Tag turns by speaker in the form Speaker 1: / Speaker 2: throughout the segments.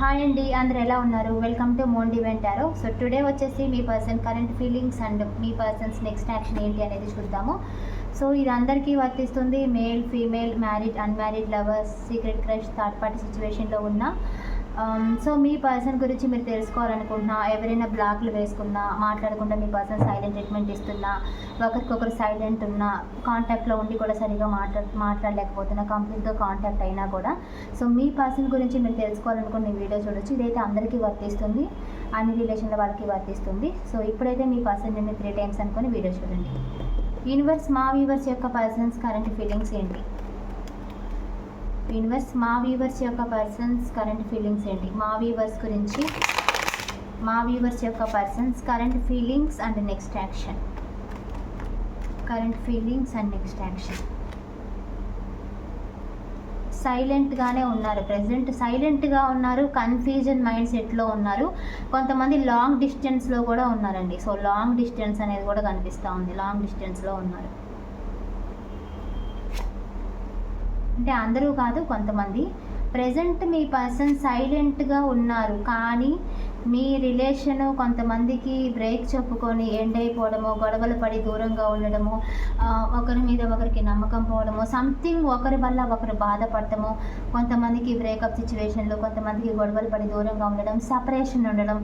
Speaker 1: Hi అండి అందరు ఎలా ఉన్నారు? వెల్కమ్ టు మోన్ డివెంట్ సో టుడే వచ్చేసి మీ పర్సన్ కరెంట్ ఫీలింగ్స్ అండ్ మీ పర్సన్స్ నెక్స్ట్ యాక్షన్ ఏంటి అనేది చూద్దాము. సో ఇది అందరికీ వర్తిస్తుంది. Male female married unmarried lovers secret crush third party సిచ్యువేషన్లో ఉన్న Um, సో మీ పర్సన్ గురించి మీరు తెలుసుకోవాలనుకుంటున్నా ఎవరైనా బ్లాక్లు వేసుకున్నా మాట్లాడకుండా మీ పర్సన్ సైలెంట్ ట్రీట్మెంట్ ఇస్తున్నా ఒకరికొకరు సైలెంట్ ఉన్నా కాంటాక్ట్లో ఉండి కూడా సరిగా మాట్లా మాట్లాడలేకపోతున్నా కంప్లీట్గా కాంటాక్ట్ అయినా కూడా. సో మీ పర్సన్ గురించి మీరు తెలుసుకోవాలనుకున్న వీడియో చూడొచ్చు. ఇదైతే అందరికీ వర్తిస్తుంది. అన్ని రిలేషన్ల వాళ్ళకి వర్తిస్తుంది. సో ఇప్పుడైతే మీ పర్సన్ నేను త్రీ టైమ్స్ అనుకొని వీడియో చూడండి. యూనివర్స్ మా వ్యూవర్స్ యొక్క పర్సన్స్ కరెంట్ ఫీలింగ్స్ ఏంటి? యూనివర్స్ మా వ్యూవర్స్ యొక్క పర్సన్స్ కరెంట్ ఫీలింగ్స్ ఏంటి? మా వ్యూవర్స్ గురించి మా వ్యూవర్స్ యొక్క persons current feelings and next action. Current feelings and next action. సైలెంట్గానే ఉన్నారు ప్రజెంట్ సైలెంట్గా ఉన్నారు కన్ఫ్యూజన్ మైండ్ సెట్లో ఉన్నారు. కొంతమంది లాంగ్ డిస్టెన్స్లో కూడా ఉన్నారండి. సో లాంగ్ డిస్టెన్స్ అనేది కూడా కనిపిస్తూ ఉంది. లాంగ్ డిస్టెన్స్లో ఉన్నారు. అంటే అందరూ కాదు కొంతమంది. ప్రజెంట్ మీ పర్సన్ సైలెంట్గా ఉన్నారు. కానీ మీ రిలేషను కొంతమందికి బ్రేక్ చెప్పుకొని ఎండ్ అయిపోవడము గొడవలు పడి దూరంగా ఉండడము ఒకరి మీద ఒకరికి నమ్మకం పోవడము సంథింగ్ ఒకరి వల్ల ఒకరు బాధపడటము కొంతమందికి బ్రేకప్ సిచ్యువేషన్లు కొంతమందికి గొడవలు పడి దూరంగా ఉండడం సపరేషన్ ఉండడం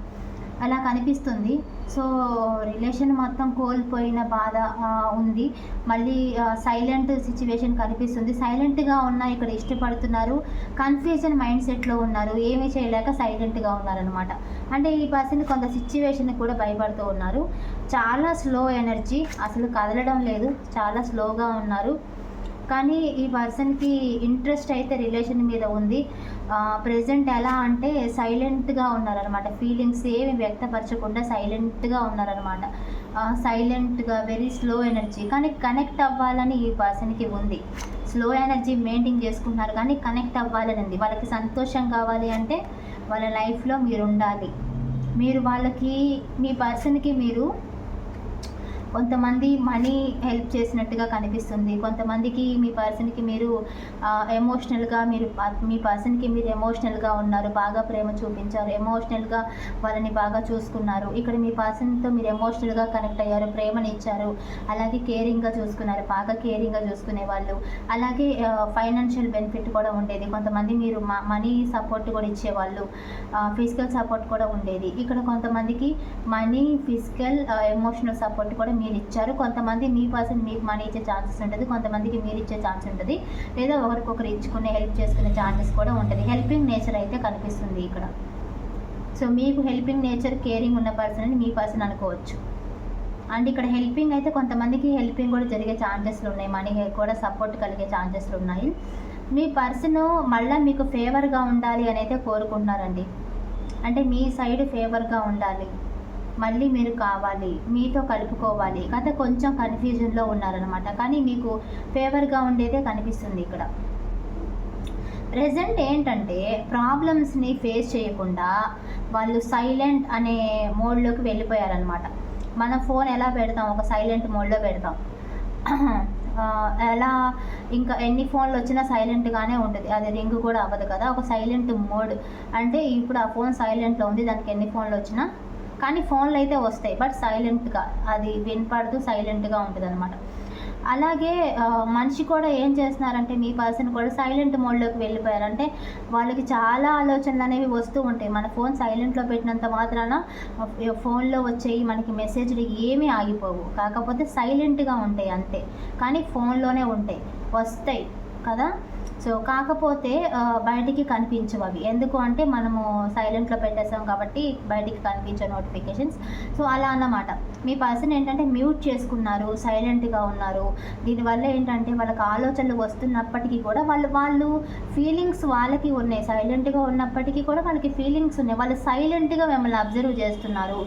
Speaker 1: అలా కనిపిస్తుంది. సో రిలేషన్ మొత్తం కోల్పోయిన బాధ ఉంది. మళ్ళీ సైలెంట్ సిచ్యువేషన్ కనిపిస్తుంది. సైలెంట్గా ఉన్న ఇక్కడ ఇష్టపడుతున్నారు. కన్ఫ్యూజన్ మైండ్ సెట్లో ఉన్నారు. ఏమీ చేయలేక సైలెంట్గా ఉన్నారనమాట అంటే ఈ పర్సన్ కొంత సిచ్యువేషన్ కూడా భయపడుతూ ఉన్నారు. చాలా స్లో ఎనర్జీ. అసలు కదలడం లేదు. చాలా స్లోగా ఉన్నారు. కానీ ఈ పర్సన్కి ఇంట్రెస్ట్ అయితే రిలేషన్ మీద ఉంది. ప్రజెంట్ ఎలా అంటే సైలెంట్గా ఉన్నారనమాట ఫీలింగ్స్ ఏమి వ్యక్తపరచకుండా సైలెంట్గా ఉన్నారనమాట సైలెంట్గా వెరీ స్లో ఎనర్జీ కానీ కనెక్ట్ అవ్వాలని ఈ పర్సన్కి ఉంది. స్లో ఎనర్జీ మెయింటైన్ చేసుకుంటున్నారు కానీ కనెక్ట్ అవ్వాలని ఉంది వాళ్ళకి సంతోషం కావాలి అంటే వాళ్ళ లైఫ్లో మీరు ఉండాలి. మీరు వాళ్ళకి మీ పర్సన్కి మీరు కొంతమంది మనీ హెల్ప్ చేసినట్టుగా కనిపిస్తుంది. కొంతమందికి మీ పర్సన్కి మీరు ఎమోషనల్గా మీరు మీ పర్సన్కి మీరు ఎమోషనల్గా ఉన్నారు. బాగా ప్రేమ చూపించారు. ఎమోషనల్గా వాళ్ళని బాగా చూసుకున్నారు. ఇక్కడ మీ పర్సన్తో మీరు ఎమోషనల్గా కనెక్ట్ అయ్యారు. ప్రేమని ఇచ్చారు. అలాగే కేరింగ్గా చూసుకున్నారు. బాగా కేరింగ్గా చూసుకునే వాళ్ళు. అలాగే ఫైనాన్షియల్ బెనిఫిట్ కూడా ఉండేది. కొంతమంది మీరు మనీ సపోర్ట్ కూడా ఇచ్చేవాళ్ళు ఫిజికల్ సపోర్ట్ కూడా ఉండేది. ఇక్కడ కొంతమందికి మనీ ఫిజికల్ ఎమోషనల్ సపోర్ట్ కూడా మీ మీరు ఇచ్చారు కొంతమంది మీ పర్సన్ మీకు మనీ ఇచ్చే ఛాన్సెస్ ఉంటుంది కొంతమందికి మీరు ఇచ్చే ఛాన్స్ ఉంటుంది. లేదా ఒకరికొకరు ఇచ్చుకునే హెల్ప్ చేసుకునే ఛాన్సెస్ కూడా ఉంటుంది. హెల్పింగ్ నేచర్ అయితే కనిపిస్తుంది ఇక్కడ. సో మీకు హెల్పింగ్ నేచర్ కేరింగ్ ఉన్న పర్సన్ అని మీ పర్సన్ అనుకోవచ్చు. అండ్ ఇక్కడ హెల్పింగ్ అయితే కొంతమందికి హెల్పింగ్ కూడా జరిగే ఛాన్సెస్లు ఉన్నాయి. మనీ కూడా సపోర్ట్ కలిగే ఛాన్సెస్లు ఉన్నాయి. మీ పర్సన్ మళ్ళీ మీకు ఫేవర్గా ఉండాలి అని అయితే కోరుకుంటున్నారండి. అంటే మీ సైడ్ ఫేవర్గా ఉండాలి. మళ్ళీ మీరు కావాలి మీతో కలుపుకోవాలి. కథ కొంచెం కన్ఫ్యూజన్లో ఉన్నారనమాట కానీ మీకు ఫేవర్గా ఉండేదే కనిపిస్తుంది ఇక్కడ. ప్రజెంట్ ఏంటంటే ప్రాబ్లమ్స్ని ఫేస్ చేయకుండా వాళ్ళు సైలెంట్ అనే మోడ్లోకి వెళ్ళిపోయారనమాట మన ఫోన్ ఎలా పెడతాం? ఒక సైలెంట్ మోడ్లో పెడతాం. ఎలా ఇంకా ఎన్ని ఫోన్లు వచ్చినా సైలెంట్గానే ఉంటుంది. అది రింగ్ కూడా అవ్వదు కదా. ఒక సైలెంట్ మోడ్ అంటే ఇప్పుడు ఆ ఫోన్ సైలెంట్లో ఉంది. దానికి ఎన్ని ఫోన్లు వచ్చినా కానీ ఫోన్లు అయితే వస్తాయి. బట్ సైలెంట్గా అది వినపడుతూ సైలెంట్గా ఉంటుంది అనమాట అలాగే మనిషి కూడా ఏం చేస్తున్నారంటే మీ పర్సన్ కూడా సైలెంట్ మోడ్లోకి వెళ్ళిపోయారు. అంటే వాళ్ళకి చాలా ఆలోచనలు అనేవి వస్తూ ఉంటాయి. మన ఫోన్ సైలెంట్లో పెట్టినంత మాత్రాన ఫోన్లో వచ్చేవి మనకి మెసేజ్లు ఏమీ ఆగిపోవు. కాకపోతే సైలెంట్గా ఉంటాయి అంతే. కానీ ఫోన్లోనే ఉంటాయి. వస్తాయి కదా? సో కాకపోతే బయటికి కనిపించవు అవి ఎందుకు అంటే మనము సైలెంట్లో పెట్టేస్తాం కాబట్టి బయటికి కనిపించే నోటిఫికేషన్స్. సో అలా అన్నమాట. మీ పర్సన్ ఏంటంటే మ్యూట్ చేసుకున్నారు సైలెంట్గా ఉన్నారు. దీనివల్ల ఏంటంటే వాళ్ళకి ఆలోచనలు వస్తున్నప్పటికీ కూడా వాళ్ళు వాళ్ళు ఫీలింగ్స్ వాళ్ళకి ఉన్నాయి. సైలెంట్గా ఉన్నప్పటికీ కూడా వాళ్ళకి ఫీలింగ్స్ ఉన్నాయి. వాళ్ళు సైలెంట్గా మిమ్మల్ని అబ్జర్వ్ చేస్తున్నారు.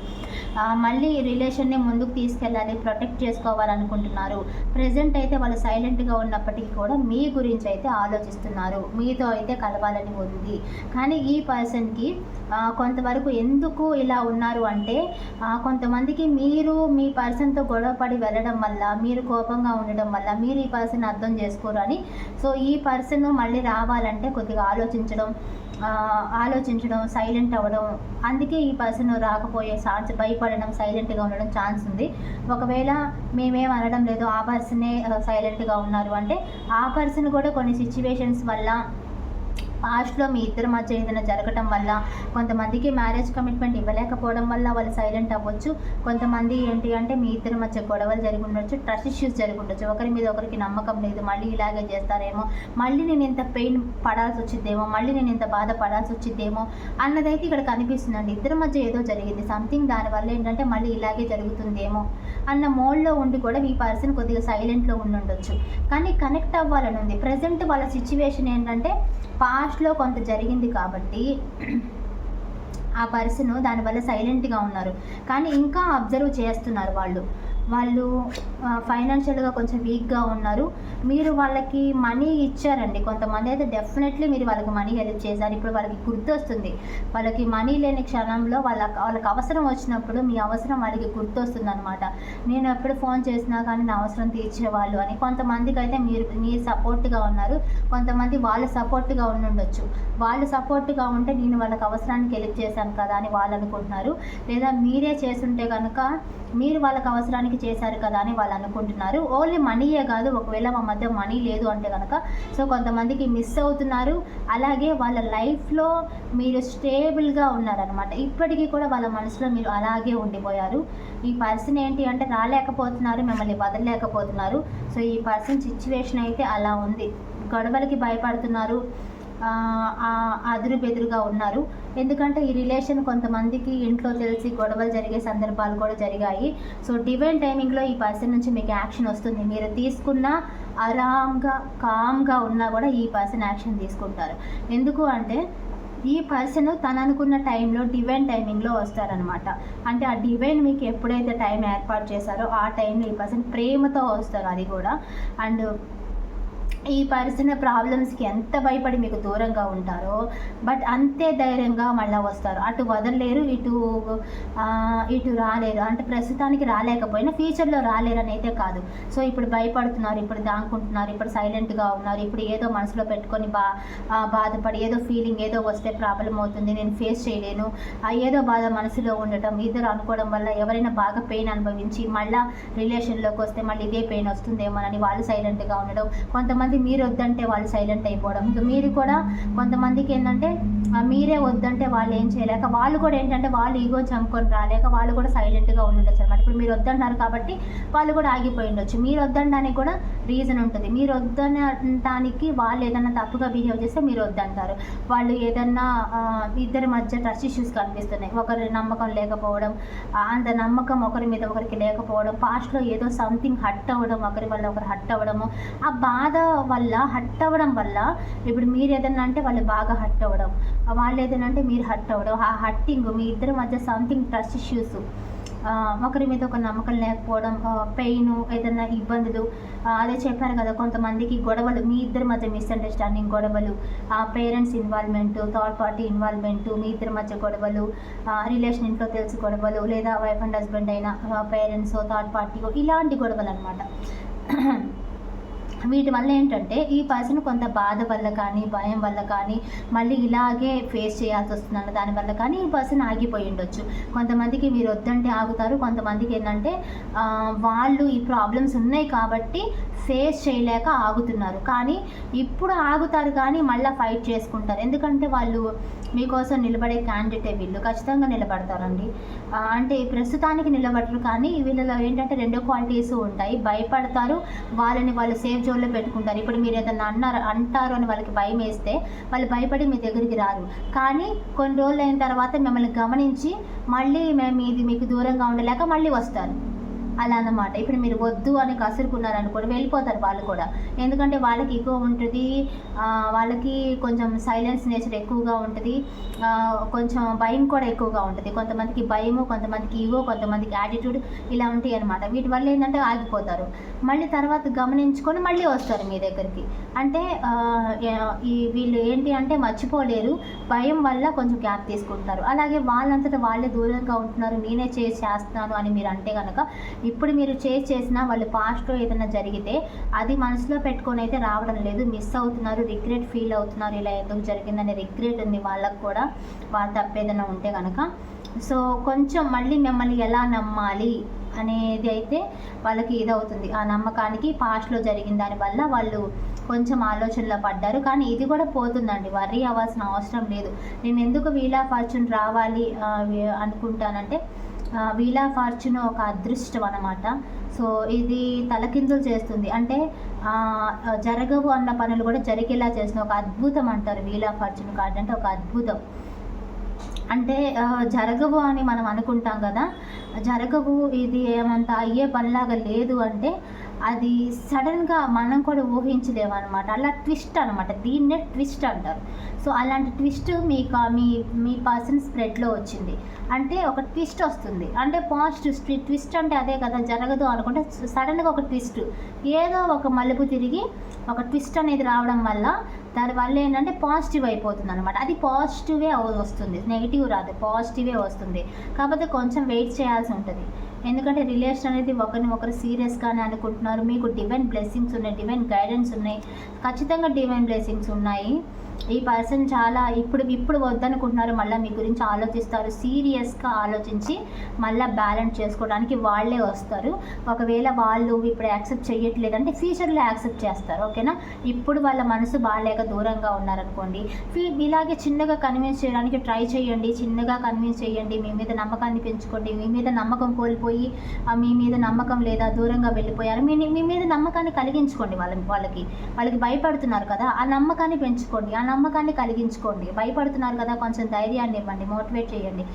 Speaker 1: మళ్ళీ రిలేషన్ని ముందుకు తీసుకెళ్ళాలి ప్రొటెక్ట్ చేసుకోవాలనుకుంటున్నారు. ప్రజెంట్ అయితే వాళ్ళు సైలెంట్గా ఉన్నప్పటికీ కూడా మీ గురించి అయితే ఆలోచన ఆలోచిస్తున్నారు. మీతో అయితే కలవాలని ఉంది. కానీ ఈ పర్సన్కి కొంతవరకు ఎందుకు ఇలా ఉన్నారు అంటే కొంతమందికి మీరు మీ పర్సన్తో గొడవపడి వెళ్ళడం వల్ల మీరు కోపంగా ఉండడం వల్ల మీరు ఈ పర్సన్ అర్థం చేసుకోరు అని. సో ఈ పర్సన్ మళ్ళీ రావాలంటే కొద్దిగా ఆలోచించడం ఆలోచించడం సైలెంట్ అవ్వడం అందుకే ఈ పర్సన్ రాకపోయే ఛాన్స్ భయపడడం సైలెంట్గా ఉండడం ఛాన్స్ ఉంది. ఒకవేళ మేమేం అనడం లేదు ఆ పర్సనే సైలెంట్గా ఉన్నారు అంటే ఆ పర్సన్ కూడా కొన్ని సిచ్యువేషన్స్ వల్ల పాస్ట్లో మీ ఇద్దరి మధ్య ఏదైనా జరగటం వల్ల కొంతమందికి మ్యారేజ్ కమిట్మెంట్ ఇవ్వలేకపోవడం వల్ల వాళ్ళు సైలెంట్ అవ్వచ్చు. కొంతమంది ఏంటి అంటే మీ ఇద్దరి మధ్య గొడవలు జరిగి ఉండొచ్చు ట్రస్ట్ ఇష్యూస్ జరిగి ఉండొచ్చు. ఒకరి మీద ఒకరికి నమ్మకం లేదు మళ్ళీ ఇలాగే చేస్తారేమో మళ్ళీ నేను ఇంత పెయిన్ పడాల్సి వచ్చిద్దేమో మళ్ళీ నేను ఇంత బాధ పడాల్సి వచ్చిద్దేమో అన్నదైతే ఇక్కడ కనిపిస్తుందండి. ఇద్దరి మధ్య ఏదో జరిగింది. సంథింగ్ దానివల్ల ఏంటంటే మళ్ళీ ఇలాగే జరుగుతుందేమో అన్న మోడ్లో ఉండి కూడా మీ పర్సన్ కొద్దిగా సైలెంట్లో ఉండి ఉండొచ్చు. కానీ కనెక్ట్ అవ్వాలని ఉంది. ప్రజెంట్ వాళ్ళ సిచ్యువేషన్ ఏంటంటే పాస్ట్లో కొంత జరిగింది కాబట్టి ఆ పర్సన్ దానివల్ల సైలెంట్గా ఉన్నారు. కానీ ఇంకా అబ్జర్వ్ చేస్తున్నారు వాళ్ళు. వాళ్ళు ఫైనాన్షియల్గా కొంచెం వీక్గా ఉన్నారు. మీరు వాళ్ళకి మనీ ఇచ్చారండి. కొంతమంది అయితే డెఫినెట్లీ మీరు వాళ్ళకి మనీ హెల్ప్ చేశారు. ఇప్పుడు వాళ్ళకి గుర్తొస్తుంది. వాళ్ళకి మనీ లేని క్షణంలో వాళ్ళ వాళ్ళకి అవసరం వచ్చినప్పుడు మీ అవసరం వాళ్ళకి గుర్తొస్తుంది అనమాట నేను ఎప్పుడు ఫోన్ చేసినా కానీ నా అవసరం తీర్చేవాళ్ళు అని కొంతమందికి అయితే మీరు మీరు సపోర్ట్గా ఉన్నారు. కొంతమంది వాళ్ళు సపోర్ట్గా ఉండుండొచ్చు. వాళ్ళు సపోర్ట్గా ఉంటే నేను వాళ్ళకి అవసరానికి హెల్ప్ చేశాను కదా అని వాళ్ళు అనుకుంటున్నారు. లేదా మీరే చేసుంటే కనుక మీరు వాళ్ళకి అవసరానికి చేశారు కదా అని వాళ్ళు అనుకుంటున్నారు. ఓన్లీ మనీయే కాదు ఒకవేళ మా మధ్య మనీ లేదు అంటే కనుక సో కొంతమందికి మిస్ అవుతున్నారు. అలాగే వాళ్ళ లైఫ్లో మీరు స్టేబుల్గా ఉన్నారనమాట ఇప్పటికీ కూడా వాళ్ళ మనసులో మీరు అలాగే ఉండిపోయారు. ఈ పర్సన్ ఏంటి అంటే రాలేకపోతున్నారు మిమ్మల్ని వదలలేకపోతున్నారు. సో ఈ పర్సన్ సిచ్యువేషన్ అయితే అలా ఉంది. గొడవలకి భయపడుతున్నారు. అదురు బెదురుగా ఉన్నారు. ఎందుకంటే ఈ రిలేషన్ కొంతమందికి ఇంట్లో తెలిసి గొడవలు జరిగే సందర్భాలు కూడా జరిగాయి. సో డివైన్ టైమింగ్లో ఈ పర్సన్ నుంచి మీకు యాక్షన్ వస్తుంది. మీరు తీసుకున్న ఆరామ్గా కామ్గా ఉన్నా కూడా ఈ పర్సన్ యాక్షన్ తీసుకుంటారు. ఎందుకు అంటే ఈ పర్సన్ తను అనుకున్న టైంలో డివైన్ టైమింగ్లో వస్తారనమాట అంటే ఆ డివైన్ మీకు ఎప్పుడైతే టైం ఏర్పాటు చేశారో ఆ టైంలో ఈ పర్సన్ ప్రేమతో వస్తారు అది కూడా. అండ్ ఈ పర్సన్ ప్రాబ్లమ్స్కి ఎంత భయపడి మీకు దూరంగా ఉంటారో బట్ అంతే ధైర్యంగా మళ్ళీ వస్తారు. అటు వదలలేరు ఇటు ఇటు రాలేరు. అంటే ప్రస్తుతానికి రాలేకపోయినా ఫ్యూచర్లో రాలేరు అని అయితే కాదు. సో ఇప్పుడు భయపడుతున్నారు ఇప్పుడు దాంకుంటున్నారు ఇప్పుడు సైలెంట్గా ఉన్నారు ఇప్పుడు ఏదో మనసులో పెట్టుకొని బా బాధపడి ఏదో ఫీలింగ్ ఏదో వస్తే ప్రాబ్లం అవుతుంది నేను ఫేస్ చేయలేను ఆ ఏదో బాధ మనసులో ఉండటం ఇద్దరు అనుకోవడం వల్ల ఎవరైనా బాగా పెయిన్ అనుభవించి మళ్ళీ రిలేషన్లోకి వస్తే మళ్ళీ ఇదే పెయిన్ వస్తుందేమోనని వాళ్ళు సైలెంట్గా ఉండడం కొంతమంది మీరు వద్దంటే వాళ్ళు సైలెంట్ అయిపోవడం. ఇంకా మీరు కూడా కొంతమందికి ఏంటంటే మీరే వద్దంటే వాళ్ళు ఏం చేయలేక వాళ్ళు కూడా ఏంటంటే వాళ్ళు ఈగో చంపుకొని రాలేక వాళ్ళు కూడా సైలెంట్గా ఉండొచ్చు అనమాట ఇప్పుడు మీరు వద్దన్నారు కాబట్టి వాళ్ళు కూడా ఆగిపోయి ఉండొచ్చు. మీరు వద్దనడానికి కూడా రీజన్ ఉంటుంది. మీరు వద్దనడానికి వాళ్ళు ఏదైనా తప్పుగా బిహేవ్ చేస్తే మీరు వద్దంటారు. వాళ్ళు ఏదన్నా ఇద్దరి మధ్య ట్రస్ట్ ఇష్యూస్ కనిపిస్తున్నాయి. ఒకరి నమ్మకం లేకపోవడం అంత నమ్మకం ఒకరి మీద ఒకరికి లేకపోవడం పాస్ట్లో ఏదో సంథింగ్ హట్ అవ్వడం ఒకరి వల్ల ఒకరు హట్ అవ్వడము ఆ బాధ వల్ల హట్ అవ్వడం వల్ల ఇప్పుడు మీరు ఏదన్నా అంటే వాళ్ళు బాగా హట్ అవ్వడం వాళ్ళు ఏదైనా అంటే మీరు హట్ అవ్వడం ఆ హట్టింగ్ మీ ఇద్దరి మధ్య సంథింగ్ ట్రస్ట్ ఇష్యూస్ ఒకరి మీద ఒక నమ్మకం లేకపోవడం పెయిన్ ఏదైనా ఇబ్బందులు అదే చెప్పాను కదా కొంతమందికి గొడవలు మీ ఇద్దరి మధ్య మిస్అండర్స్టాండింగ్ గొడవలు ఆ parents involvement third party involvement మీ ఇద్దరి మధ్య గొడవలు రిలేషన్ ఇంట్లో తెలిసి గొడవలు లేదా వైఫ్ అండ్ హస్బెండ్ అయినా పేరెంట్స్ థర్డ్ పార్టీ ఇలాంటి గొడవలు అనమాట వీటి వల్ల ఏంటంటే ఈ పర్సన్ కొంత బాధ వల్ల కానీ భయం వల్ల కానీ మళ్ళీ ఇలాగే ఫేస్ చేయాల్సి వస్తుందన్న దానివల్ల కానీ ఈ పర్సన్ ఆగిపోయి ఉండొచ్చు. కొంతమందికి మీరు వద్దంటే ఆగుతారు కొంతమందికి ఏంటంటే వాళ్ళు ఈ ప్రాబ్లమ్స్ ఉన్నాయి కాబట్టి ఫేస్ చేయలేక ఆగుతున్నారు. కానీ ఇప్పుడు ఆగుతారు కానీ మళ్ళీ ఫైట్ చేసుకుంటారు. ఎందుకంటే వాళ్ళు మీకోసం నిలబడే క్యాండిడేటే వీళ్ళు. ఖచ్చితంగా నిలబడతారండి. అంటే ప్రస్తుతానికి నిలబడరు కానీ వీళ్ళలో ఏంటంటే రెండో క్వాలిటీస్ ఉంటాయి. భయపడతారు. వాళ్ళని వాళ్ళు సేఫ్ జోన్లో పెట్టుకుంటారు. ఇప్పుడు మీరు ఏదైనా అన్నారు అంటారు అని వాళ్ళకి భయం వేస్తే వాళ్ళు భయపడి మీ దగ్గరికి రారు. కానీ కొన్ని రోజులు అయిన తర్వాత మిమ్మల్ని గమనించి మళ్ళీ మేము ఇది మీకు దూరంగా ఉండలేక మళ్ళీ వస్తారు. అలా అన్నమాట. ఇప్పుడు మీరు వద్దు అని కసురుకున్నారు అనుకోండి వెళ్ళిపోతారు వాళ్ళు కూడా. ఎందుకంటే వాళ్ళకి ఎక్కువ ఉంటుంది వాళ్ళకి కొంచెం సైలెన్స్ నేచర్ ఎక్కువగా ఉంటుంది కొంచెం భయం కూడా ఎక్కువగా ఉంటుంది. కొంతమందికి భయము కొంతమందికి ఈగో కొంతమందికి యాటిట్యూడ్ ఇలా ఉంటాయి అనమాట వీటి వల్ల ఏంటంటే ఆగిపోతారు. మళ్ళీ తర్వాత గమనించుకొని మళ్ళీ వస్తారు మీ దగ్గరికి. అంటే ఈ వీళ్ళు ఏంటి అంటే మర్చిపోలేరు. భయం వల్ల కొంచెం గ్యాప్ తీసుకుంటారు. అలాగే వాళ్ళంతటా వాళ్ళే దూరంగా ఉంటున్నారు. నేనే చేసి చేస్తున్నాను అని మీరు అంటే కనుక ఈ ఇప్పుడు మీరు చేజ్ చేసినా వాళ్ళు పాస్ట్లో ఏదైనా జరిగితే అది మనసులో పెట్టుకొని అయితే రావడం లేదు. మిస్ అవుతున్నారు రిగ్రెట్ ఫీల్ అవుతున్నారు. ఇలా ఎందుకు జరిగిందనే రిగ్రెట్ ఉంది వాళ్ళకు కూడా. వాళ్ళ తప్పేదైనా ఉంటే కనుక సో కొంచెం మళ్ళీ మిమ్మల్ని ఎలా నమ్మాలి అనేది అయితే వాళ్ళకి ఇదవుతుంది. ఆ నమ్మకానికి పాస్ట్లో జరిగిన దానివల్ల వాళ్ళు కొంచెం ఆలోచనలో పడ్డారు. కానీ ఇది కూడా పోతుందండి. వర్రీ అవ్వాల్సిన అవసరం లేదు. నేను ఎందుకు వీలా ఫార్చ్యూన్ రావాలి అనుకుంటానంటే వీలా ఫార్చ్యూన్ ఒక అదృష్టం అనమాట సో ఇది తలకిందులు చేస్తుంది. అంటే జరగవు అన్న పనులు కూడా జరిగేలా చేస్తుంది. ఒక అద్భుతం అంటారు వీలా ఫార్చ్యూన్ కార్డ్ అంటే ఒక అద్భుతం. అంటే జరగవు అని మనం అనుకుంటాం కదా. జరగవు ఇది ఏమంత అయ్యే పనిలాగా లేదు అంటే అది సడన్గా మనం కూడా ఊహించలేము అనమాట అలా ట్విస్ట్ అనమాట దీన్నే ట్విస్ట్ అంటారు. సో అలాంటి ట్విస్ట్ మీకు మీ మీ పర్సన్ స్ప్రెడ్లో వచ్చింది. అంటే ఒక ట్విస్ట్ వస్తుంది. అంటే పాజిటివ్ ట్విస్ట్ అంటే అదే కదా జరగదు అనుకుంటే సడన్గా ఒక ట్విస్ట్ ఏదో ఒక మలుపు తిరిగి ఒక ట్విస్ట్ అనేది రావడం వల్ల దానివల్ల ఏంటంటే పాజిటివ్ అయిపోతుంది అనమాట అది పాజిటివే వస్తుంది. నెగిటివ్ రాదు. పాజిటివే వస్తుంది. కాకపోతే కొంచెం వెయిట్ చేయాల్సి ఉంటుంది. ఎందుకంటే రిలేషన్ అనేది ఒకరిని ఒకరు సీరియస్గానే అనుకుంటున్నారు. మీకు డివైన్ బ్లెస్సింగ్స్ ఉన్నాయి డివైన్ గైడెన్స్ ఉన్నాయి. ఖచ్చితంగా డివైన్ బ్లెస్సింగ్స్ ఉన్నాయి. ఈ పర్సన్ చాలా ఇప్పుడు ఇప్పుడు వద్దనుకుంటున్నారు. మళ్ళీ మీ గురించి ఆలోచిస్తారు. సీరియస్గా ఆలోచించి మళ్ళీ బ్యాలెన్స్ చేసుకోవడానికి వాళ్ళే వస్తారు. ఒకవేళ వాళ్ళు ఇప్పుడు యాక్సెప్ట్ చేయట్లేదంటే ఫ్యూచర్లో యాక్సెప్ట్ చేస్తారు. ఓకేనా? ఇప్పుడు వాళ్ళ మనసు బాగాలేక దూరంగా ఉన్నారనుకోండి ఫీ- ఇలాగే చిన్నగా కన్విన్స్ చేయడానికి ట్రై చేయండి. చిన్నగా కన్విన్స్ చేయండి. మీ మీద నమ్మకాన్ని పెంచుకోండి. మీ మీద నమ్మకం కోల్పోయి ఆ, మీ మీద నమ్మకం లేదా దూరంగా వెళ్ళిపోయారు. మీ మీ మీద నమ్మకాన్ని కలిగించుకోండి వాళ్ళ వాళ్ళకి. వాళ్ళకి భయపడుతున్నారు కదా. ఆ నమ్మకాన్ని పెంచుకోండి. ఆ నమ్మకాన్ని కలిగించుకోండి. భయపడుతున్నారు కదా కొంచెం ధైర్యాన్ని ఇవ్వండి మోటివేట్ చేయండి.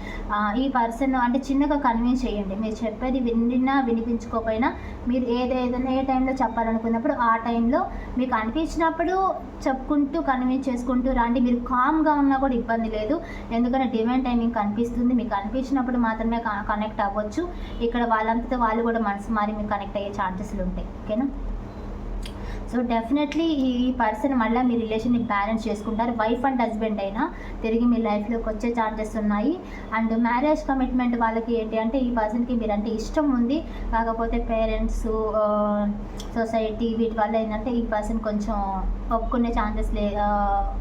Speaker 1: ఈ పర్సన్ అంటే చిన్నగా కన్విన్స్ చేయండి. మీరు చెప్పేది విన్నా వినిపించుకోకపోయినా మీరు ఏదైనా ఏ టైంలో చెప్పాలనుకున్నప్పుడు ఆ టైంలో మీకు అనిపించినప్పుడు చెప్పుకుంటూ కన్విన్స్ చేసుకుంటూ రండి. మీరు కామ్గా ఉన్నా కూడా ఇబ్బంది లేదు. ఎందుకంటే డివైన్ టైమింగ్ కనిపిస్తుంది. మీకు అనిపించినప్పుడు మాత్రమే కనెక్ట్ అవ్వచ్చు. ఇక్కడ వాళ్ళంతటా వాళ్ళు కూడా మనసు మారి మీకు కనెక్ట్ అయ్యే ఛాన్సెస్లు ఉంటాయి. ఓకేనా? సో డెఫినెట్లీ ఈ పర్సన్ మళ్ళీ మీ రిలేషన్ని బ్యాలెన్స్ చేసుకుంటారు. వైఫ్ అండ్ హస్బెండ్ అయినా తిరిగి మీ లైఫ్లోకి వచ్చే ఛాన్సెస్ ఉన్నాయి. అండ్ మ్యారేజ్ కమిట్మెంట్ వాళ్ళకి ఏంటి అంటే ఈ పర్సన్కి మీరంటే ఇష్టం ఉంది. కాకపోతే పేరెంట్స్ సొసైటీ వీటి వల్ల ఏంటంటే ఈ పర్సన్ కొంచెం ఒప్పుకునే ఛాన్సెస్ లే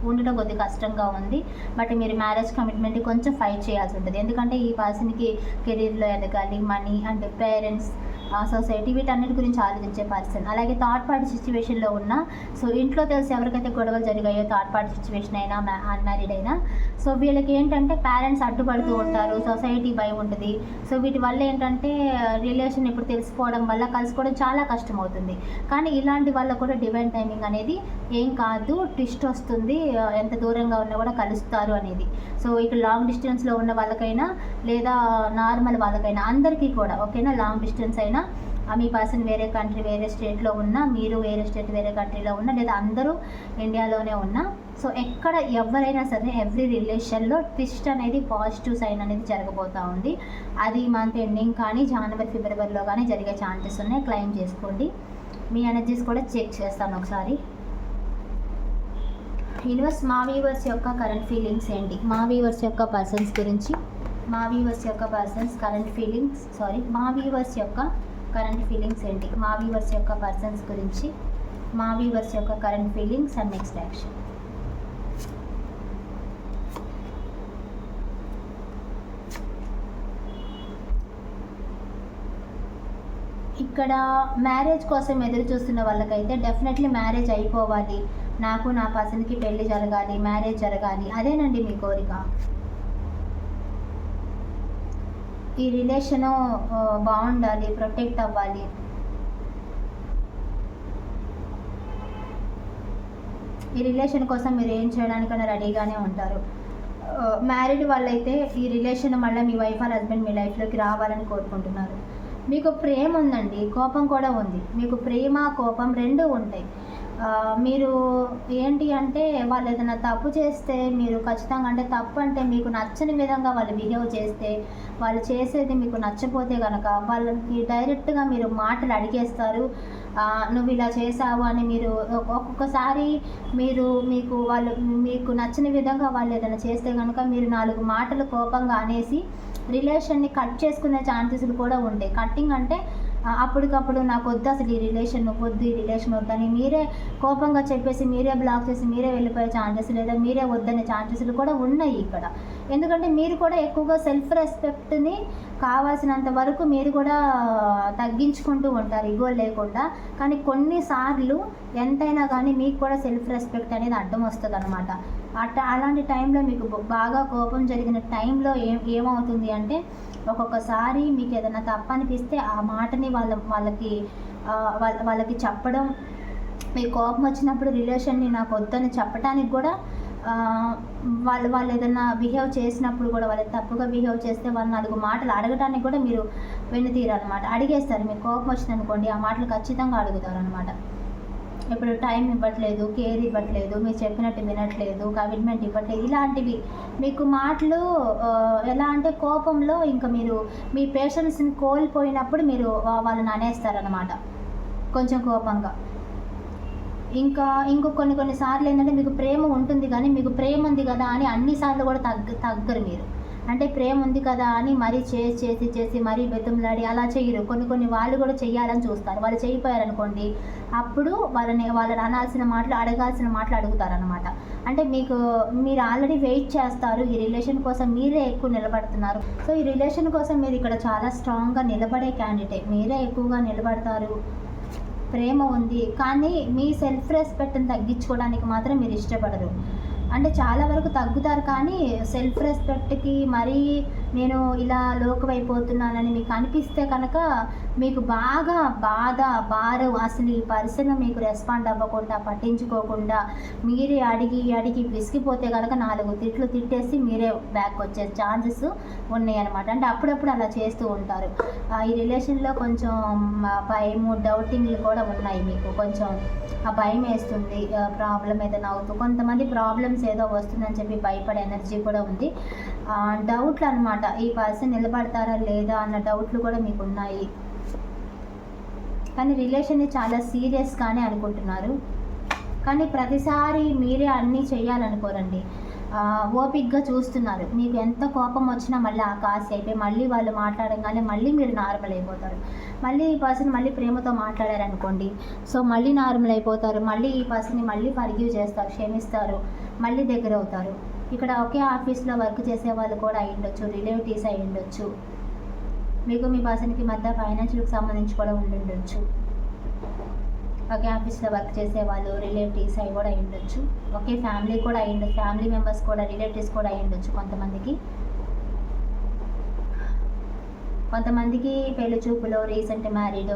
Speaker 1: ఉండడం కొద్దిగా కష్టంగా ఉంది. బట్ మీరు మ్యారేజ్ కమిట్మెంట్ కొంచెం ఫైట్ చేయాల్సి ఉంటుంది. ఎందుకంటే ఈ పర్సన్కి కెరీర్లో ఎదగాలి మనీ అండ్ పేరెంట్స్ సొసైటీ వీటన్నిటి గురించి ఆలోచించే పర్సన్ అలాగే థర్డ్ పార్టీ సిచ్యువేషన్లో ఉన్న సో ఇంట్లో తెలిసి ఎవరికైతే గొడవలు జరిగాయో థర్డ్ పార్టీ సిచ్యువేషన్ అయినా అన్మ్యారీడ్ అయినా సో వీళ్ళకి ఏంటంటే పేరెంట్స్ అడ్డుపడుతూ ఉంటారు. సొసైటీ భయం ఉంటుంది. సో వీటి వల్ల ఏంటంటే రిలేషన్ ఇప్పుడు తెలిసిపోవడం వల్ల కలుసుకోవడం చాలా కష్టం అవుతుంది కానీ ఇలాంటి వల్ల కూడా డివైన్ టైమింగ్ అనేది ఏం కాదు. ట్విస్ట్ వస్తుంది. ఎంత దూరంగా ఉన్నా కూడా కలుస్తారు అనేది. సో ఇక్కడ లాంగ్ డిస్టెన్స్లో ఉన్న వాళ్ళకైనా లేదా నార్మల్ వాళ్ళకైనా అందరికీ కూడా ఓకేనా లాంగ్ డిస్టెన్స్ అయినా మీ పర్సన్ వేరే కంట్రీ వేరే స్టేట్లో ఉన్నా మీరు వేరే స్టేట్ వేరే కంట్రీలో ఉన్నా లేదా అందరూ ఇండియాలోనే ఉన్నా సో ఎక్కడ ఎవరైనా సరే ఎవ్రీ రిలేషన్లో ట్విస్ట్ అనేది పాజిటివ్ సైన్ అనేది జరగబోతూ ఉంది. అది మంత్ ఎండింగ్ కానీ జనవరి ఫిబ్రవరిలో కానీ జరిగే ఛాన్సెస్ ఉన్నాయి. క్లెయిమ్ చేసుకోండి. మీ ఎనర్జీస్ కూడా చెక్ చేస్తాను ఒకసారి. యూనివర్స్ మా వీవర్స్ యొక్క కరెంట్ ఫీలింగ్స్ ఏంటి? మా వీవర్స్ యొక్క పర్సన్స్ గురించి. మా వీవర్స్ యొక్క పర్సన్స్ కరెంట్ ఫీలింగ్స్ సారీ మా వీవర్స్ యొక్క కరెంట్ ఫీలింగ్స్ ఏంటి? మా వీవర్స్ యొక్క పర్సన్స్ గురించి మా వీవర్స్ యొక్క current feelings and next action ఇక్కడ మ్యారేజ్ కోసం ఎదురు చూస్తున్న వాళ్ళకైతే డెఫినెట్లీ మ్యారేజ్ అయిపోవాలి. నాకు నా పర్సన్కి పెళ్ళి జరగాలి మ్యారేజ్ జరగాలి. అదేనండి మీ కోరిక. ఈ రిలేషను బాగుండాలి ప్రొటెక్ట్ అవ్వాలి. ఈ రిలేషన్ కోసం మీరు ఏం చేయడానికైనా రెడీగానే ఉంటారు. మ్యారీడ్ వాళ్ళైతే ఈ రిలేషన్ మళ్ళీ మీ వైఫ్ ఆర్ హస్బెండ్ మీ లైఫ్లోకి రావాలని కోరుకుంటున్నారు. మీకు ప్రేమ ఉందండి కోపం కూడా ఉంది. మీకు ప్రేమ కోపం రెండు ఉంటాయి. మీరు ఏంటి అంటే వాళ్ళు ఏదైనా తప్పు చేస్తే మీరు ఖచ్చితంగా అంటే తప్పు అంటే మీకు నచ్చని విధంగా వాళ్ళు బిహేవ్ చేస్తే వాళ్ళు చేసేది మీకు నచ్చపోతే కనుక వాళ్ళకి డైరెక్ట్గా మీరు మాటలు అడిగేస్తారు. నువ్వు ఇలా చేసావు అని మీరు ఒక్కొక్కసారి మీరు మీకు వాళ్ళు మీకు నచ్చని విధంగా వాళ్ళు ఏదైనా చేస్తే కనుక మీరు నాలుగు మాటలు కోపంగా అనేసి రిలేషన్ని కట్ చేసుకునే ఛాన్సెస్లు కూడా ఉంటాయి. కట్టింగ్ అంటే అప్పటికప్పుడు నాకు వద్దు అసలు ఈ రిలేషన్ వద్దు ఈ రిలేషన్ వద్దని మీరే కోపంగా చెప్పేసి మీరే బ్లాక్ చేసి మీరే వెళ్ళిపోయే ఛాన్సెస్ లేదా మీరే వద్దనే ఛాన్సెస్లు కూడా ఉన్నాయి ఇక్కడ. ఎందుకంటే మీరు కూడా ఎక్కువగా సెల్ఫ్ రెస్పెక్ట్ని కావాల్సినంత వరకు మీరు కూడా తగ్గించుకుంటూ ఉంటారు ఇగో లేకుండా. కానీ కొన్నిసార్లు ఎంతైనా కానీ మీకు కూడా సెల్ఫ్ రెస్పెక్ట్ అనేది అడ్డం వస్తుంది అనమాట అట్ట అలాంటి టైంలో మీకు బాగా కోపం జరిగిన టైంలో ఏం ఏమవుతుంది అంటే ఒక్కొక్కసారి మీకు ఏదైనా తప్పనిపిస్తే ఆ మాటని వాళ్ళ వాళ్ళకి వాళ్ళ వాళ్ళకి చెప్పడం. మీకు కోపం వచ్చినప్పుడు రిలేషన్ని నాకు వద్దని చెప్పడానికి కూడా వాళ్ళు వాళ్ళు ఏదైనా బిహేవ్ చేసినప్పుడు కూడా వాళ్ళు తప్పుగా బిహేవ్ చేస్తే వాళ్ళు నాలుగు మాటలు అడగడానికి కూడా మీరు వెనుతీరనమాట అడిగేస్తారు. మీకు కోపం వచ్చింది అనుకోండి ఆ మాటలు ఖచ్చితంగా అడుగుతారు అనమాట ఇప్పుడు టైం ఇవ్వట్లేదు కేర్ ఇవ్వట్లేదు మీరు చెప్పినట్టు వినట్లేదు కమిట్మెంట్ ఇవ్వట్లేదు ఇలాంటివి. మీకు మాటలు ఎలా అంటే కోపంలో ఇంకా మీరు మీ పేషెంట్స్ని కోల్పోయినప్పుడు మీరు వాళ్ళని అనేస్తారనమాట కొంచెం కోపంగా. ఇంకా ఇంకో కొన్ని కొన్ని సార్లు ఏంటంటే మీకు ప్రేమ ఉంటుంది కానీ మీకు ప్రేమ ఉంది కదా అని అన్నిసార్లు కూడా తగ్గ తగ్గరు మీరు. అంటే ప్రేమ ఉంది కదా అని మరీ చేసి చేసి చేసి మరీ బెత్తంలాడి అలా చేయరు. కొన్ని కొన్ని వాళ్ళు కూడా చెయ్యాలని చూస్తారు. వాళ్ళు చేయిపోయారనుకోండి అప్పుడు వాళ్ళని వాళ్ళని అనాల్సిన మాటలు అడగాల్సిన మాటలు అడుగుతారనమాట అంటే మీకు మీరు ఆల్రెడీ వెయిట్ చేస్తారు. ఈ రిలేషన్ కోసం మీరే ఎక్కువ నిలబడుతున్నారు. సో ఈ రిలేషన్ కోసం మీరు ఇక్కడ చాలా స్ట్రాంగ్గా నిలబడే క్యాండిడేట్. మీరే ఎక్కువగా నిలబడతారు. ప్రేమ ఉంది. కానీ మీ సెల్ఫ్ రెస్పెక్ట్ని తగ్గించుకోవడానికి మాత్రం మీరు ఇష్టపడరు. అంటే చాలా వరకు తగ్గుతారు కానీ సెల్ఫ్ రెస్పెక్ట్కి మరీ నేను ఇలా లోకమైపోతున్నానని మీకు అనిపిస్తే కనుక మీకు బాగా బాధ బారు అసలు ఈ పర్సన్ మీకు రెస్పాండ్ అవ్వకుండా పట్టించుకోకుండా మీరే అడిగి అడిగి విసిగిపోతే కనుక నాలుగు తిట్లు తిట్టేసి మీరే బ్యాక్ వచ్చే ఛాన్సెస్ ఉన్నాయి అనమాట అంటే అప్పుడప్పుడు అలా చేస్తూ ఉంటారు. ఆ, ఈ రిలేషన్లో కొంచెం భయము డౌటింగ్లు కూడా ఉన్నాయి మీకు. కొంచెం ఆ భయం వేస్తుంది ప్రాబ్లం ఏదైనా అవుతూ కొంతమంది ప్రాబ్లమ్స్ ఏదో వస్తుందని చెప్పి భయపడే ఎనర్జీ కూడా ఉంది. డౌట్లు అనమాట ఈ పర్సన్ నిలబడతారా లేదా అన్న డౌట్లు కూడా మీకు ఉన్నాయి కానీ రిలేషన్ని చాలా సీరియస్గానే అనుకుంటున్నారు. కానీ ప్రతిసారి మీరే అన్నీ చేయాలనుకోరండి ఓపిక్గా చూస్తున్నారు. మీకు ఎంత కోపం వచ్చినా మళ్ళీ ఆ కాసేపే అయిపోయి మళ్ళీ వాళ్ళు మాట్లాడగానే మళ్ళీ మీరు నార్మల్ అయిపోతారు. మళ్ళీ ఈ పర్సన్ మళ్ళీ ప్రేమతో మాట్లాడారనుకోండి. సో మళ్ళీ నార్మల్ అయిపోతారు. మళ్ళీ ఈ పర్సన్ని మళ్ళీ ఫర్గ్యూ చేస్తారు క్షమిస్తారు మళ్ళీ దగ్గర అవుతారు ఇక్కడ ఒకే ఆఫీస్లో వర్క్ చేసే వాళ్ళు కూడా అయి ఉండొచ్చు రిలేటివ్స్ అయి ఉండొచ్చు. మీకు మీ పర్సన్కి మధ్య ఫైనాన్షియల్కి సంబంధించి కూడా ఉండి ఉండొచ్చు. ఒకే ఆఫీస్లో వర్క్ చేసే వాళ్ళు రిలేటివ్స్ అవి కూడా అయి ఉండొచ్చు. ఒకే ఫ్యామిలీ కూడా అయి ఉండొచ్చు. ఫ్యామిలీ మెంబర్స్ కూడా రిలేటివ్స్ కూడా అయి ఉండొచ్చు కొంతమందికి. కొంతమందికి పెళ్ళి చూపులో రీసెంట్ మ్యారీడ్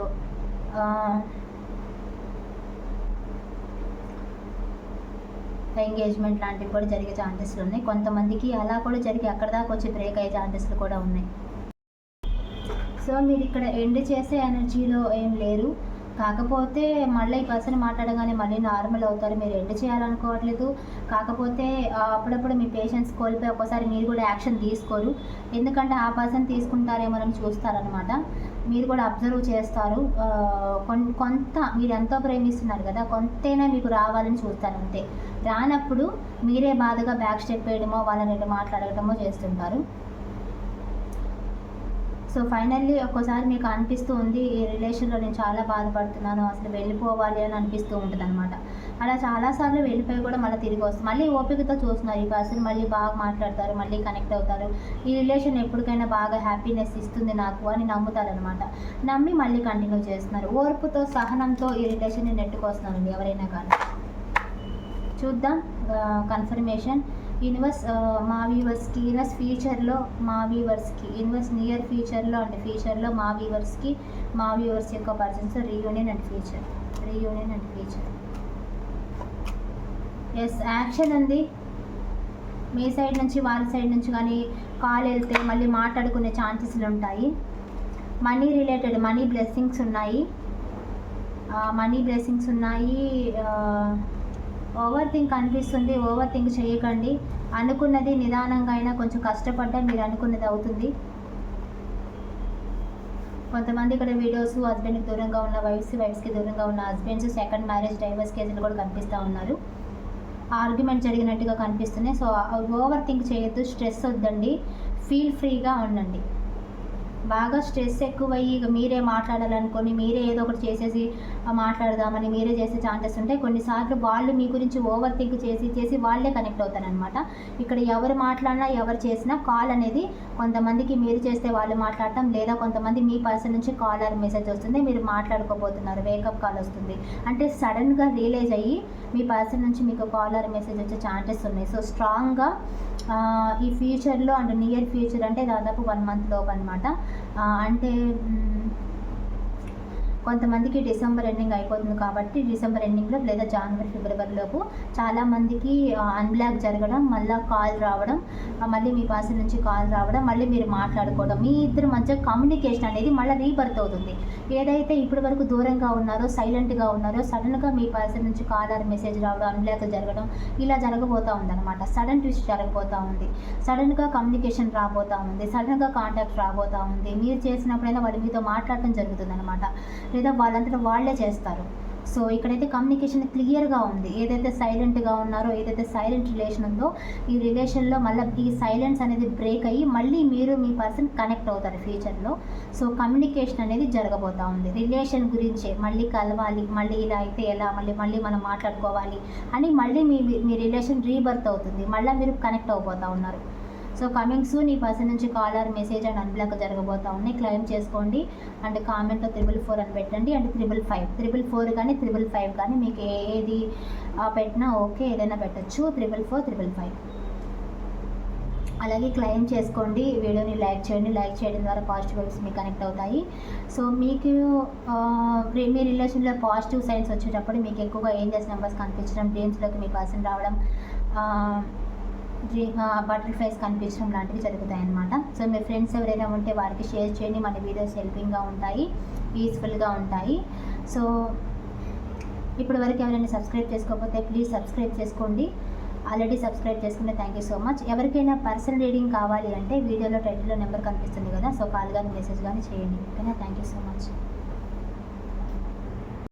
Speaker 1: ఎంగేజ్మెంట్ లాంటివి కూడా జరిగే ఛాన్సెస్లు ఉన్నాయి. కొంతమందికి అలా కూడా జరిగి అక్కడ దాకా వచ్చి బ్రేక్ అయ్యే ఛాన్సెస్లు కూడా ఉన్నాయి. సో మీరు ఇక్కడ ఎండ్ చేసే ఎనర్జీలో ఏం లేరు. కాకపోతే మళ్ళీ ఈ పర్సన్ మాట్లాడగానే మళ్ళీ నార్మల్ అవుతారు. మీరు ఎండ్ చేయాలనుకోవట్లేదు. కాకపోతే అప్పుడప్పుడు మీ పేషెన్స్ కోల్పోయి ఒక్కోసారి మీరు కూడా యాక్షన్ తీసుకోరు. ఎందుకంటే ఆ పర్సన్ తీసుకుంటారేమోనని చూస్తారనమాట మీరు కూడా అబ్జర్వ్ చేస్తారు. కొంత మీరు ఎంతో ప్రేమిస్తున్నారు కదా కొంతైనా మీకు రావాలని చూస్తారు అంతే. రానప్పుడు మీరే బాధగా బ్యాక్ స్టెప్ వేయడమో వాళ్ళని మాట్లాడటమో చేస్తుంటారు. సో ఫైనల్లీ ఒక్కోసారి మీకు అనిపిస్తూ ఉంది ఈ రిలేషన్లో నేను చాలా బాధపడుతున్నాను అసలు వెళ్ళిపోవాలి అని అనిపిస్తూ ఉంటుంది అనమాట అలా చాలాసార్లు వెళ్ళిపోయి కూడా మళ్ళీ తిరిగి వస్తుంది మళ్ళీ ఓపికతో చూస్తున్నారు ఈ పర్సన్ మళ్ళీ బాగా మాట్లాడతారు మళ్ళీ కనెక్ట్ అవుతారు. ఈ రిలేషన్ ఎప్పటికైనా బాగా హ్యాపీనెస్ ఇస్తుంది నాకు అని నమ్ముతారనమాట నమ్మి మళ్ళీ కంటిన్యూ చేస్తున్నారు. ఓర్పుతో సహనంతో ఈ రిలేషన్ని నెట్టుకొస్తున్నారండి ఎవరైనా కానీ. చూద్దాం కన్ఫర్మేషన్. యూనివర్స్ మా వ్యూవర్స్కి యూనివర్స్ ఫ్యూచర్లో మా వ్యూవర్స్కి యూనివర్స్ నియర్ ఫ్యూచర్లో అంటే ఫ్యూచర్లో మా వ్యూవర్స్కి మా వ్యూవర్స్ యొక్క persons reunion and future reunion and future. Yes action ఉంది మీ సైడ్ నుంచి వాళ్ళ సైడ్ నుంచి కానీ కాల్ వెళ్తే మళ్ళీ మాట్లాడుకునే ఛాన్సెస్లు ఉంటాయి. మనీ రిలేటెడ్ మనీ బ్లెస్సింగ్స్ ఉన్నాయి. మనీ బ్లెస్సింగ్స్ ఉన్నాయి ఓవర్ థింక్ అనిపిస్తుంది ఓవర్ థింక్ చేయకండి. అనుకున్నది నిదానంగా అయినా కొంచెం కష్టపడ్డా మీరు అనుకున్నది అవుతుంది. కొంతమంది ఇక్కడ వీడియోస్ హస్బెండ్కి దూరంగా ఉన్న వైఫ్స్ వైఫ్స్కి దూరంగా ఉన్న హస్బెండ్స్ సెకండ్ మ్యారేజ్ డైవర్స్ కేసులు కూడా కనిపిస్తూ ఉన్నారు. ఆర్గ్యుమెంట్ జరిగినట్టుగా కనిపిస్తున్నాయి. సో ఓవర్ థింక్ చేయొద్దు స్ట్రెస్ వద్దండి. ఫీల్ ఫ్రీగా ఉండండి. బాగా స్ట్రెస్ ఎక్కువయ్యి ఇక మీరే మాట్లాడాలనుకొని మీరే ఏదో ఒకటి చేసేసి మాట్లాడదామని మీరే చేసే ఛాన్సెస్ ఉంటాయి. కొన్నిసార్లు వాళ్ళు మీ గురించి ఓవర్ థింక్ చేసి చేసి వాళ్ళే కనెక్ట్ అవుతారనమాట ఇక్కడ ఎవరు మాట్లాడినా ఎవరు చేసినా కాల్ అనేది కొంతమందికి మీరు చేస్తే వాళ్ళు మాట్లాడటం లేదా కొంతమంది మీ పర్సన్ నుంచి కాల్ ఆర్ మెసేజ్ వస్తుంది మీరు మాట్లాడుకోబోతున్నారు వేకప్ కాల్ వస్తుంది. అంటే సడన్గా రియలైజ్ అయ్యి మీ పర్సన్ నుంచి మీకు కాల్ ఆర్ మెసేజ్ వచ్చే ఛాన్సెస్ ఉన్నాయి. సో స్ట్రాంగ్గా ఈ ఫ్యూచర్లో అండ్ నియర్ ఫ్యూచర్ అంటే దాదాపు వన్ మంత్ లోపు అనమాట అంటే కొంతమందికి డిసెంబర్ ఎండింగ్ అయిపోతుంది కాబట్టి డిసెంబర్ ఎండింగ్లో లేదా జనవరి ఫిబ్రవరిలోపు చాలామందికి అన్బ్లాక్ జరగడం మళ్ళీ కాల్ రావడం మళ్ళీ మీ పర్సన్ నుంచి కాల్ రావడం మళ్ళీ మీరు మాట్లాడుకోవడం మీ ఇద్దరి మధ్య కమ్యూనికేషన్ అనేది మళ్ళీ రీబర్త్ అవుతుంది. ఏదైతే ఇప్పటి వరకు దూరంగా ఉన్నారో సైలెంట్గా ఉన్నారో సడన్గా మీ పర్సన్ నుంచి కాల్ ఆర్ మెసేజ్ రావడం అన్బ్లాక్ జరగడం ఇలా జరగబోతూ ఉందన్నమాట. సడన్ ట్విస్ట్ జరగబోతూ ఉంది. సడన్గా కమ్యూనికేషన్ రాబోతూ ఉంది. సడన్గా కాంటాక్ట్ రాబోతూ ఉంది. మీరు చేసినప్పుడైనా వాళ్ళు మీతో మాట్లాడటం జరుగుతుంది లేదా వాళ్ళంతటా వాళ్ళే చేస్తారు. సో ఇక్కడైతే కమ్యూనికేషన్ క్లియర్గా ఉంది. ఏదైతే సైలెంట్గా ఉన్నారో ఏదైతే సైలెంట్ రిలేషన్ ఉందో ఈ రిలేషన్లో మళ్ళీ ఈ సైలెన్స్ అనేది బ్రేక్ అయ్యి మళ్ళీ మీరు మీ పర్సన్ కనెక్ట్ అవుతారు ఫ్యూచర్లో సో కమ్యూనికేషన్ అనేది జరగబోతూ ఉంది. రిలేషన్ గురించే మళ్ళీ కలవాలి మళ్ళీ ఇలా అయితే ఎలా మళ్ళీ మళ్ళీ మనం మాట్లాడుకోవాలి అని మళ్ళీ మీ మీ రిలేషన్ రీబర్త్ అవుతుంది. మళ్ళీ మీరు కనెక్ట్ అవబోతూ ఉన్నారు. సో కమింగ్ సూన్ ఈ పర్సన్ నుంచి call or message and unblock జరగబోతా ఉన్నాయి క్లెయిమ్ చేసుకోండి. అండ్ కామెంట్లో త్రిబుల్ ఫోర్ అని పెట్టండి. And triple five triple four కానీ త్రిబుల్ ఫైవ్ కానీ మీకు ఏది ఆ, పెట్టినా ఓకే ఏదైనా పెట్టచ్చు. త్రిబుల్ ఫోర్ త్రిబుల్ ఫైవ్ అలాగే క్లెయిమ్ చేసుకోండి. వీడియోని లైక్ చేయండి. లైక్ చేయడం ద్వారా పాజిటివ్ వైబ్స్ మీకు కనెక్ట్ అవుతాయి. సో మీకు మీ- మీ రిలేషన్లో పాజిటివ్ సైన్స్ వచ్చేటప్పుడు మీకు ఎక్కువగా ఏంజల్స్ నెంబర్స్ కనిపించడం డ్రీమ్స్లోకి మీ పర్సన్ రావడం బటర్ఫ్లైస్ కనిపించడం లాంటివి జరుగుతాయి అన్నమాట సో మీ ఫ్రెండ్స్ ఎవరైనా ఉంటే వారికి షేర్ చేయండి. మన వీడియోస్ హెల్పింగ్గా ఉంటాయి యూస్ఫుల్గా ఉంటాయి. సో ఇప్పటి వరకు ఎవరైనా సబ్స్క్రైబ్ చేసుకోకపోతే ప్లీజ్ సబ్స్క్రైబ్ చేసుకోండి. ఆల్రెడీ సబ్స్క్రైబ్ చేసుకుంటే థ్యాంక్ యూ సో మచ్. ఎవరికైనా పర్సనల్ రీడింగ్ కావాలి అంటే వీడియోలో టైటిల్లో నెంబర్ కనిపిస్తుంది కదా సో కాల్ కానీ మెసేజ్ కానీ చేయండి. ఓకేనా? Thank you so much.